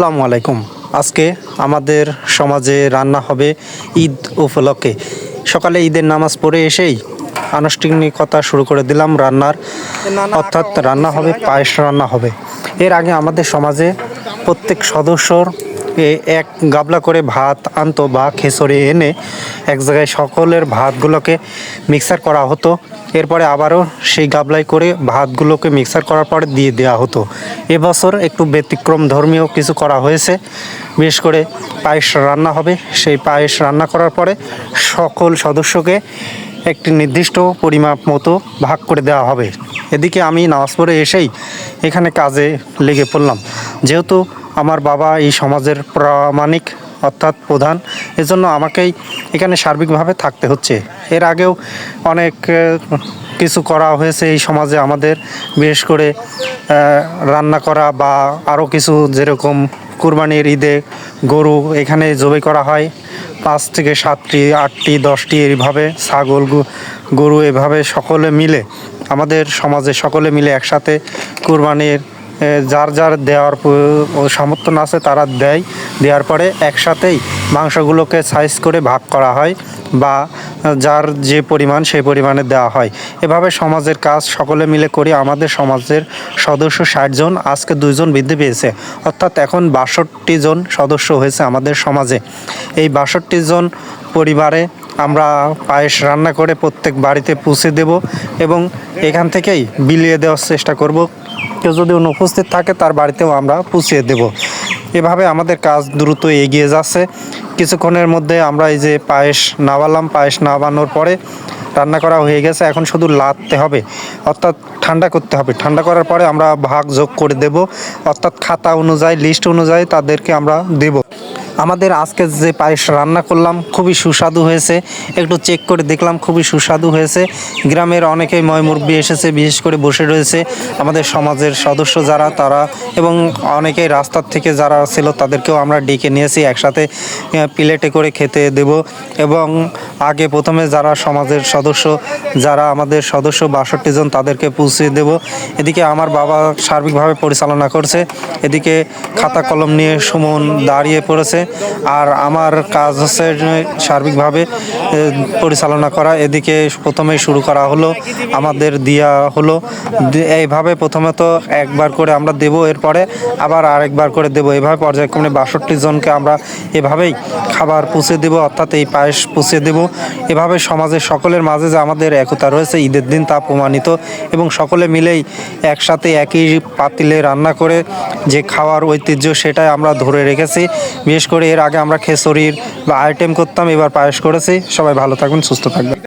আসসালামু আলাইকুম। আজকে আমাদের সমাজে রান্না হবে ঈদ উপলক্ষে। সকালে ঈদের নামাজ পড়ে এসেই আনুষ্ঠানিকতা শুরু করে দিলাম রান্নার। অর্থাৎ রান্না হবে, পায়েস রান্না হবে। এর আগে আমাদের সমাজে প্রত্যেক সদস্যর এ এক গাবলা করে ভাত আনতো বা খেসরে এনে এক জায়গায় সকলের ভাতগুলোকে মিক্সার করা হতো। এরপরে আবারও সেই গাবলায় করে ভাতগুলোকে মিক্সার করার পরে দিয়ে দেওয়া হতো। এবছর একটু ব্যতিক্রম ধর্মীয় কিছু করা হয়েছে। বিশেষ করে পায়েস রান্না হবে। সেই পায়েস রান্না করার পরে সকল সদস্যকে একটি নির্দিষ্ট পরিমাপ মতো ভাগ করে দেওয়া হবে। এদিকে আমি নামাজ পড়ে এসেই এখানে কাজে লেগে পড়লাম। যেহেতু আমার বাবা এই সমাজের প্রামাণিক অর্থাৎ প্রধান। এজন্য আমাকেই এখানে সার্বিকভাবে থাকতে হচ্ছে। এর আগেও অনেক কিছু করা হয়েছে এই সমাজে আমাদের, বিশেষ করে রান্না করা বা আরও কিছু যেরকম কুরবানির ঈদে গরু এখানে জবাই করা হয়। পাঁচ থেকে সাতটি, আটটি, দশটি এইভাবে ছাগল গরু এভাবে সকলে মিলে, আমাদের সমাজে সকলে মিলে একসাথে কুরবানির যার যার দেওয়ার সামর্থ্য আছে তারা দেয়। দেওয়ার পরে একসাথেই মাংসগুলোকে সাইজ করে ভাগ করা হয় বা যার যে পরিমাণ সেই পরিমাণে দেওয়া হয়। এভাবে সমাজের কাজ সকলে মিলে করি আমাদের সমাজের সদস্য ষাট জন, আজকে দুইজন বৃদ্ধি পেয়েছে। অর্থাৎ এখন বাষট্টি জন সদস্য হয়েছে আমাদের সমাজে। এই বাষট্টি জন পরিবারে আমরা পায়েস রান্না করে প্রত্যেক বাড়িতে পৌঁছে দেব এবং এখান থেকেই বিলিয়ে দেওয়ার চেষ্টা করব। কেউ যদি অনুপস্থিত থাকে, তার বাড়িতেও আমরা পুষিয়ে দেব। এভাবে আমাদের কাজ দ্রুত এগিয়ে যাচ্ছে। কিছুক্ষণের মধ্যে আমরা এই যে পায়েস নাবালাম পায়েস নাবানোর পরে রান্না করা হয়ে গেছে। এখন শুধু লাদতে হবে, অর্থাৎ ঠান্ডা করতে হবে। ঠান্ডা করার পরে আমরা ভাগ যোগ করে দেব, অর্থাৎ খাতা অনুযায়ী, লিস্ট অনুযায়ী তাদেরকে আমরা দেব। আমাদের আজকে যে পায়েস রান্না করলাম, খুবই সুস্বাদু হয়েছে। একটু চেক করে দেখলাম, খুবই সুস্বাদু হয়েছে। গ্রামের অনেকেই ময়মুরব্বী এসেছে, বিশেষ করে বসে রয়েছে। আমাদের সমাজের সদস্য যারা, তারা এবং অনেকেই রাস্তার থেকে যারা ছিল, তাদেরকেও আমরা ডেকে নিয়েছি, একসাথে প্লেটে করে খেতে দেব। এবং আগে প্রথমে যারা সমাজের সদস্য, যারা আমাদের সদস্য বাষট্টি জন, তাদেরকে পৌঁছে দেব। এদিকে আমার বাবা সার্বিকভাবে পরিচালনা করছে। এদিকে খাতা কলম নিয়ে সুমন দাঁড়িয়ে পড়েছে। আর আমার কাজ হচ্ছে সার্বিকভাবে পরিচালনা করা। এদিকে প্রথমেই শুরু করা হলো, আমাদের দিয়া হলো। এইভাবে প্রথমে তো একবার করে আমরা দেব, এরপরে আবার আরেকবার করে দেব। এভাবে পর্যায়ক্রমে বাষট্টি জনকে আমরা এভাবেই খাবার পুষে দেব, অর্থাৎ এই পায়েস পুষে দেব। এভাবে সমাজের সকলের মাঝে যে আমাদের একতা রয়েছে, ঈদের দিন তা প্রমাণিত এবং সকলে মিলেই একসাথে একই পাতিলে রান্না করে যে খাওয়ার ঐতিহ্য সেটাই আমরা ধরে রেখেছি। বিশেষ করে এর আগে আমরা খেসরির বা আইটেম করতাম, এবার পায়েস করেছি। সবাই ভালো থাকবেন, সুস্থ থাকবেন।